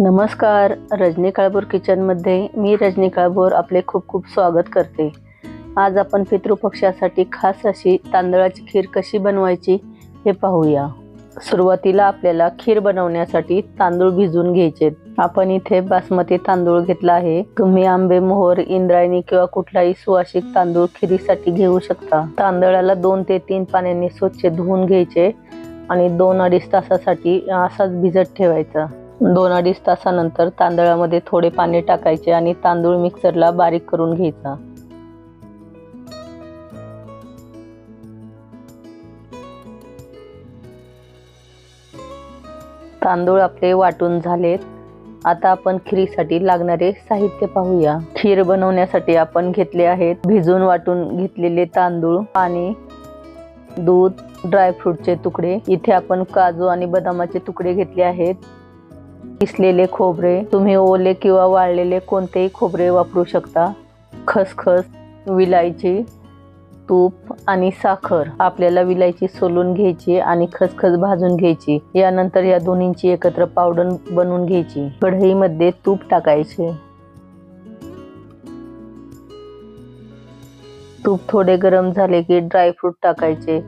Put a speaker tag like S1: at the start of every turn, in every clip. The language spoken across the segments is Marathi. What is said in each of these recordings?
S1: नमस्कार रजनी काळभोर किचनमध्ये मी रजनी काळभोर आपले खूप खूप स्वागत करते. आज आपण पितृपक्षासाठी खास अशी तांदळाची खीर कशी बनवायची हे पाहूया. सुरुवातीला आपल्याला खीर बनवण्यासाठी तांदूळ भिजवून घ्यायचे. आपण इथे बासमती तांदूळ घेतला आहे. तुम्ही आंबे मोहर इंद्रायणी किंवा कुठलाही सुवासिक तांदूळ खिरीसाठी घेऊ शकता. तांदळाला दोन ते तीन पाण्याने स्वच्छ धुवून घ्यायचे आणि दोन अडीच तासासाठी असाच भिजत ठेवायचा. दोन अडीच तासानंतर तांदळामध्ये थोडे पाणी टाकायचे आणि तांदूळ मिक्सरला बारीक करून घ्यायचा. तांदूळ आपले वाटून झालेत. आता आपण खिरीसाठी लागणारे साहित्य पाहूया. खीर बनवण्यासाठी आपण घेतले आहेत भिजून वाटून घेतलेले तांदूळ पाणी दूध ड्रायफ्रूटचे तुकडे. इथे आपण काजू आणि बदामाचे तुकडे घेतले आहेत. किसलेले खोबरे तुम्ही ओले किंवा वाळलेले कोणतेही खोबरे वापरू शकता. खसखस विलायची तूप आणि साखर. आपल्याला विलायची सोलून घ्यायची आणि खसखस भाजून घ्यायची. यानंतर या दोन्हींची एकत्र पावडर बनवून घ्यायची. कढईमध्ये तूप टाकायचे. तूप थोडे गरम झाले की ड्रायफ्रूट टाकायचे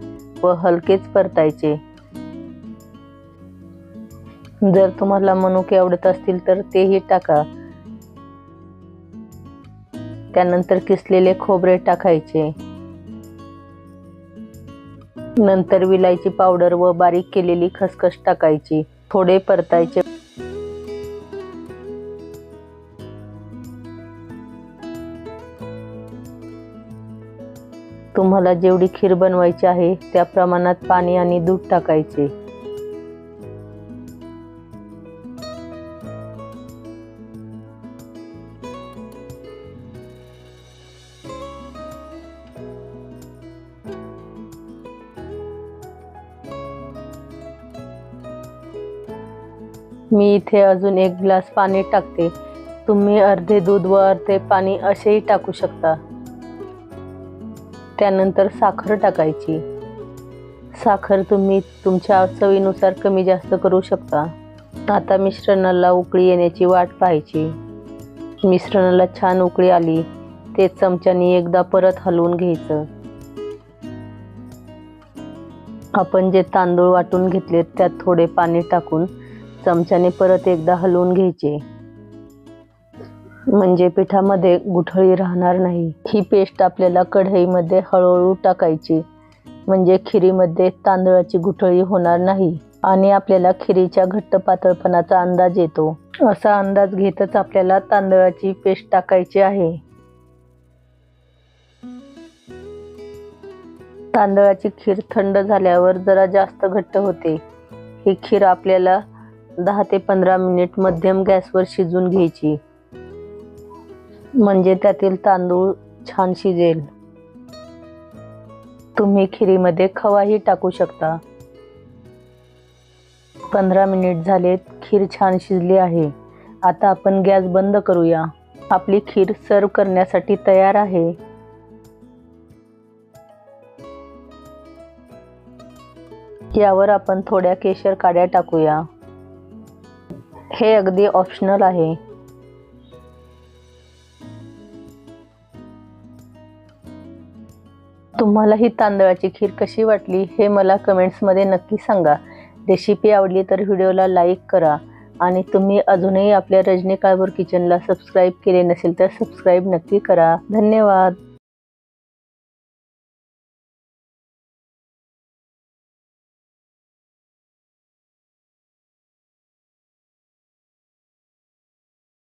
S1: व हलकेच परतायचे. जर तुम्हाला मनुके आवडत असतील तर तेही टाका. त्यानंतर किसलेले खोबरे टाकायचे. नंतर विलायची पावडर व बारीक केलेली खसखस टाकायची. थोडे परतायचे. तुम्हाला जेवढी खीर बनवायची आहे त्या प्रमाणात पाणी आणि दूध टाकायचे. मी इथे अजून एक ग्लास पाणी टाकते. तुम्ही अर्धे दूध व अर्धे पाणी असेही टाकू शकता. त्यानंतर साखर टाकायची. साखर तुम्ही तुमच्या चवीनुसार कमी जास्त करू शकता. आता मिश्रणाला उकळी येण्याची वाट पाहायची. मिश्रणाला छान उकळी आली ते चमच्याने एकदा परत हलवून घ्यायचं. आपण जे तांदूळ वाटून घेतले त्यात थोडे पाणी टाकून चमच्याने परत एकदा हलवून घ्यायचे. म्हणजे पिठामध्ये गुठळी राहणार नाही. ही पेस्ट आपल्याला कढईमध्ये हळूहळू टाकायची. म्हणजे खिरीमध्ये तांदळाची गुठळी होणार नाही आणि आपल्याला खिरीच्या घट्ट पातळपणाचा अंदाज येतो. असा अंदाज घेतच आपल्याला तांदळाची पेस्ट टाकायची आहे. तांदळाची खीर थंड झाल्यावर जरा जास्त घट्ट होते. ही खीर आपल्याला दहा ते पंधरा मिनिट मध्यम गॅसवर शिजून घ्यायची. म्हणजे त्यातील तांदूळ छान शिजेल. तुम्ही खिरीमध्ये खवाही टाकू शकता. पंधरा मिनिट झालेत खीर छान शिजली आहे. आता आपण गॅस बंद करूया. आपली खीर सर्व करण्यासाठी तयार आहे. यावर आपण थोड्या केशर काड्या टाकूया. हे अगदी ऑप्शनल आहे. तुम्हाला ही तांदळाची खीर कशी वाटली हे मला कमेंट्समध्ये नक्की सांगा. रेसिपी आवडली तर व्हिडिओला लाईक करा आणि तुम्ही अजूनही आपल्या रजनी काळभोर किचनला सबस्क्राईब केले नसेल तर सबस्क्राईब नक्की करा. धन्यवाद.